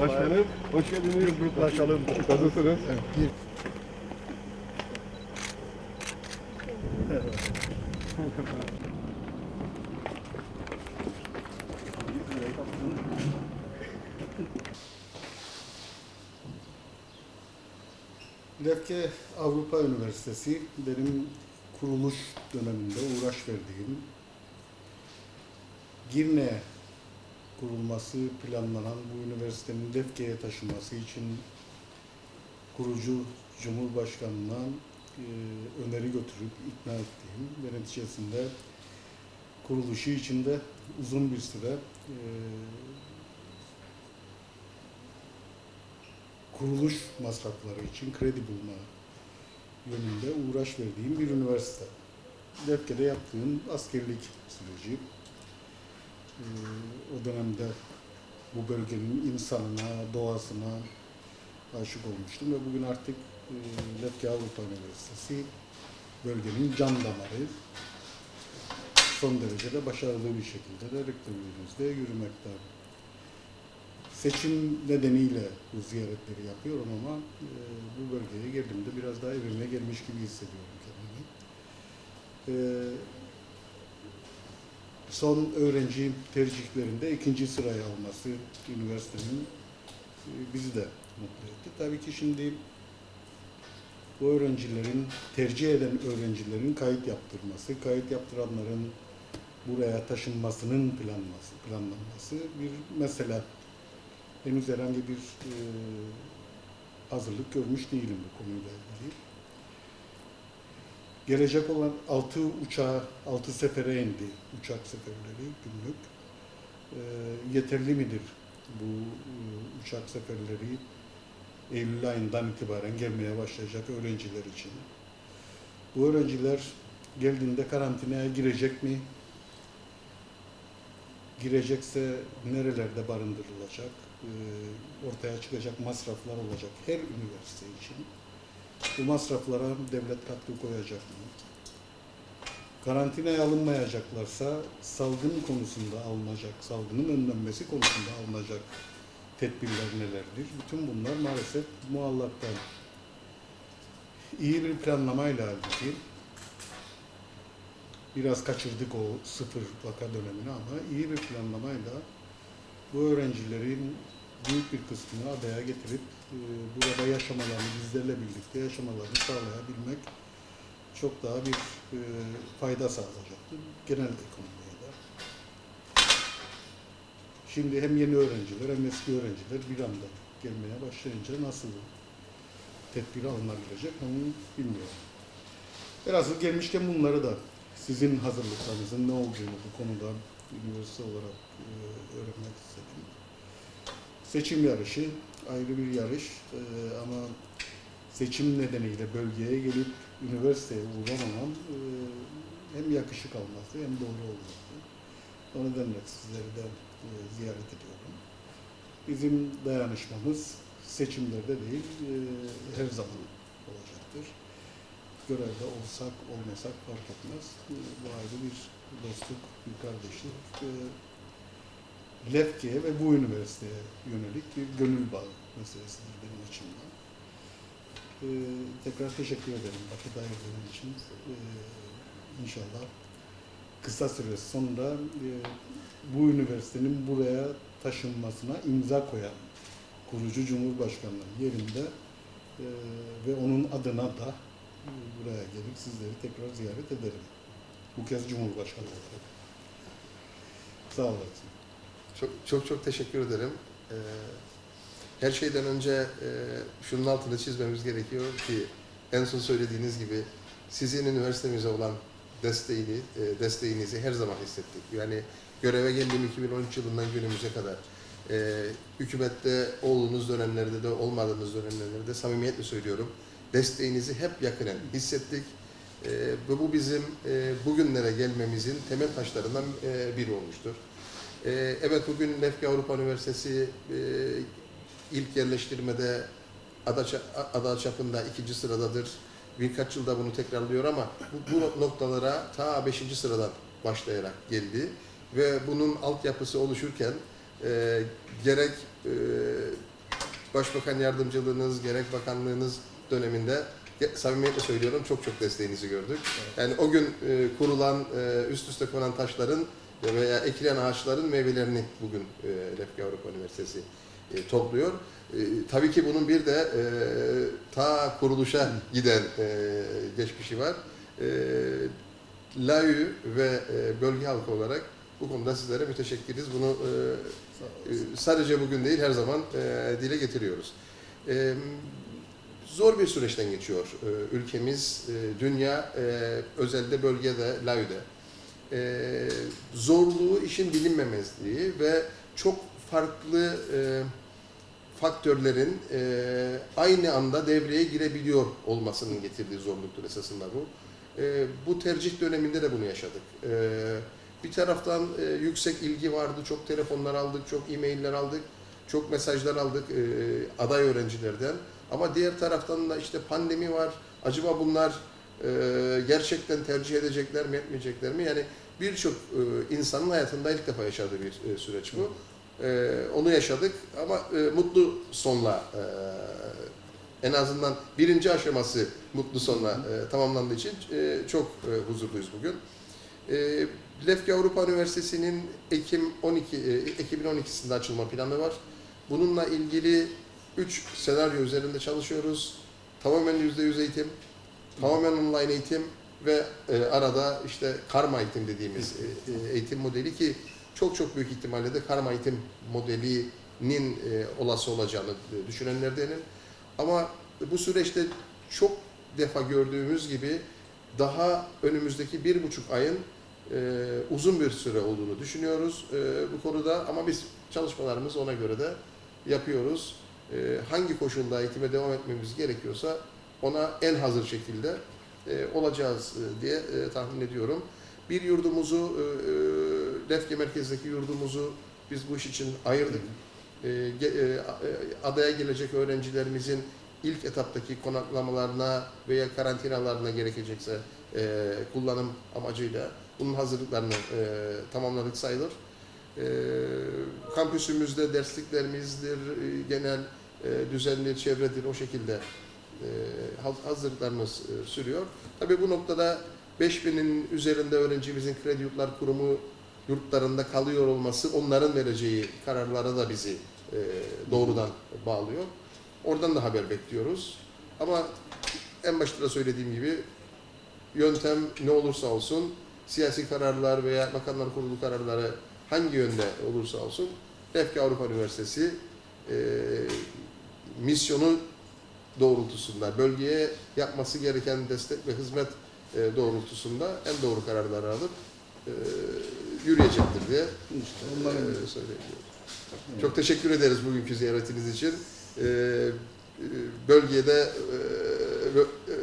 Başkanım, hoş geldiniz. Gruplaşalım. Nasılsınız? Lefke Avrupa Üniversitesi benim kuruluş döneminde uğraş verdiğim Girne'ye kurulması planlanan bu üniversitenin Lefke'ye taşınması için kurucu Cumhurbaşkanı'na e, öneri götürüp ikna ettiğim ve neticesinde kuruluşu içinde uzun bir süre e, kuruluş masrafları için kredi bulma yönünde uğraş verdiğim bir üniversite. Lefke'de yaptığım askerlik süreci, o dönemde bu bölgenin insanına, doğasına aşık olmuştum ve bugün artık e, Lefke Avrupa Üniversitesi bölgenin can damarı son derece de başarılı bir şekilde de rektörlüğümüzde yürümekte. Seçim nedeniyle bu ziyaretleri yapıyorum ama e, bu bölgeye geldiğimde biraz daha evime gelmiş gibi hissediyorum kendimi. E, son öğrenci tercihlerinde ikinci sıraya alması üniversitenin e, bizi de mutlu etti. Tabii ki şimdi bu öğrencilerin, tercih eden öğrencilerin kayıt yaptırması, kayıt yaptıranların buraya taşınmasının planlaması, planlanması bir mesele. Henüz herhangi bir e, hazırlık görmüş değilim bu konuyla ilgili. Gelecek olan altı uçağa, altı sefere indi uçak seferleri günlük. E, yeterli midir bu e, uçak seferleri Eylül ayından itibaren gelmeye başlayacak öğrenciler için? Bu öğrenciler geldiğinde karantinaya girecek mi? Girecekse nerelerde barındırılacak? Ee, ortaya çıkacak masraflar olacak her üniversite için. Bu masraflara devlet katkı koyacak mı? Karantinaya alınmayacaklarsa salgın konusunda alınacak, salgının önlenmesi konusunda alınacak tedbirler nelerdir? Bütün bunlar maalesef muallaktan. İyi bir planlamayla halbuki biraz kaçırdık o sıfır vaka dönemini ama iyi bir planlamayla bu öğrencilerin büyük bir kısmını adaya getirip e, burada yaşamalarını, bizlerle birlikte yaşamalarını sağlayabilmek çok daha bir e, fayda sağlayacaktır. Genel ekonomiye de. Şimdi hem yeni öğrenciler hem eski öğrenciler bir anda gelmeye başlayınca nasıl tedbir alınabilecek onu bilmiyorum. Velhasıl gelmişken bunları da sizin hazırlıklarınızın ne olduğunu bu konuda üniversite olarak e, öğrenmek istedim. Seçim yarışı ayrı bir yarış e, ama seçim nedeniyle bölgeye gelip üniversiteye uğramamam e, hem yakışık alması hem doğru olması. O nedenle sizleri de e, ziyaret ediyorum. Bizim dayanışmamız seçimlerde değil, e, her zaman olacaktır. Görevde olsak olmasak fark etmez. E, bu ayrı bir dostluk, bir kardeşlik. E, Lefke'ye ve bu üniversiteye yönelik bir gönül bağı meselesidir benim açımdan. E, tekrar teşekkür ederim vakit ayırdığın için. E, inşallah kısa süre sonra e, bu üniversitenin buraya taşınmasına imza koyan kurucu Cumhurbaşkanı'nın yerinde e, ve onun adına da e, buraya gelip sizleri tekrar ziyaret ederim. Bu kez Cumhurbaşkanı olarak. Sağ olasın. Çok çok çok teşekkür ederim. Ee, her şeyden önce e, şunun altını çizmemiz gerekiyor ki en son söylediğiniz gibi sizin üniversitemize olan desteğini, e, desteğinizi her zaman hissettik. Yani göreve geldiğim 2013 yılından günümüze kadar e, hükümette olduğunuz dönemlerde de olmadığınız dönemlerde de samimiyetle söylüyorum. Desteğinizi hep yakinen hissettik. E, ve bu bizim e, bugünlere gelmemizin temel taşlarından e, biri olmuştur. Ee, evet bugün Lefke Avrupa Üniversitesi e, ilk yerleştirmede ada, ada çapında ikinci sıradadır. Birkaç yılda bunu tekrarlıyor ama bu, bu noktalara ta beşinci sıradan başlayarak geldi. Ve bunun altyapısı oluşurken e, gerek e, Başbakan yardımcılığınız, gerek bakanlığınız döneminde samimiyetle söylüyorum çok çok desteğinizi gördük. Yani o gün e, kurulan, e, üst üste konan taşların veya ekilen ağaçların meyvelerini bugün e, Lefke Avrupa Üniversitesi e, topluyor. E, tabii ki bunun bir de e, ta kuruluşa giden e, geçmişi var. E, LAÜ ve e, bölge halkı olarak bu konuda sizlere müteşekkiriz. Bunu e, olun. sadece bugün değil her zaman e, dile getiriyoruz. E, zor bir süreçten geçiyor e, ülkemiz, e, dünya, e, özellikle bölgede, LAÜ'de. E, zorluğu işin bilinmemezliği ve çok farklı e, faktörlerin e, aynı anda devreye girebiliyor olmasının getirdiği zorluktur esasında bu. E, bu tercih döneminde de bunu yaşadık. E, bir taraftan e, yüksek ilgi vardı, çok telefonlar aldık, çok e-mailler aldık, çok mesajlar aldık e, aday öğrencilerden. Ama diğer taraftan da işte pandemi var, acaba bunlar e, gerçekten tercih edecekler mi, etmeyecekler mi? Yani birçok e, insanın hayatında ilk defa yaşadığı bir e, süreç bu. E, onu yaşadık ama e, mutlu sonla e, en azından birinci aşaması mutlu sonla e, tamamlandığı için e, çok e, huzurluyuz bugün. E, Lefke Avrupa Üniversitesi'nin Ekim 12 e, Ekim'in 12'sinde açılma planı var. Bununla ilgili 3 senaryo üzerinde çalışıyoruz. Tamamen %100 eğitim, tamamen online eğitim ve e, arada işte karma eğitim dediğimiz e, e, eğitim modeli ki çok çok büyük ihtimalle de karma eğitim modelinin e, olası olacağını düşünenlerdenim. Ama bu süreçte çok defa gördüğümüz gibi daha önümüzdeki bir buçuk ayın e, uzun bir süre olduğunu düşünüyoruz e, bu konuda ama biz çalışmalarımızı ona göre de yapıyoruz. E, hangi koşulda eğitime devam etmemiz gerekiyorsa ona en hazır şekilde e, olacağız e, diye e, tahmin ediyorum. Bir yurdumuzu, e, e, Lefke merkezdeki yurdumuzu biz bu iş için ayırdık. E, e, e, adaya gelecek öğrencilerimizin ilk etaptaki konaklamalarına veya karantinalarına gerekecekse e, kullanım amacıyla bunun hazırlıklarını e, tamamladık sayılır. E, kampüsümüzde dersliklerimizdir, e, genel e, düzenli çevredir o şekilde hazırlıklarımız e, sürüyor. Tabii bu noktada 5000'in üzerinde öğrencimizin kredi yurtlar kurumu yurtlarında kalıyor olması onların vereceği kararlara da bizi e, doğrudan bağlıyor. Oradan da haber bekliyoruz. Ama en başta da söylediğim gibi yöntem ne olursa olsun siyasi kararlar veya bakanlar kurulu kararları hangi yönde olursa olsun Lefke Avrupa Üniversitesi e, misyonu doğrultusunda bölgeye yapması gereken destek ve hizmet e, doğrultusunda en doğru kararları alıp e, yürüyecektir diye İşte e, söyleyebiliyorum. Çok teşekkür ederiz bugünkü ziyaretiniz için. E, e, bölgede e, e,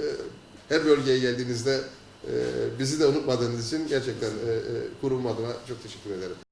her bölgeye geldiğinizde e, bizi de unutmadığınız için gerçekten e, e, kurum adına çok teşekkür ederim.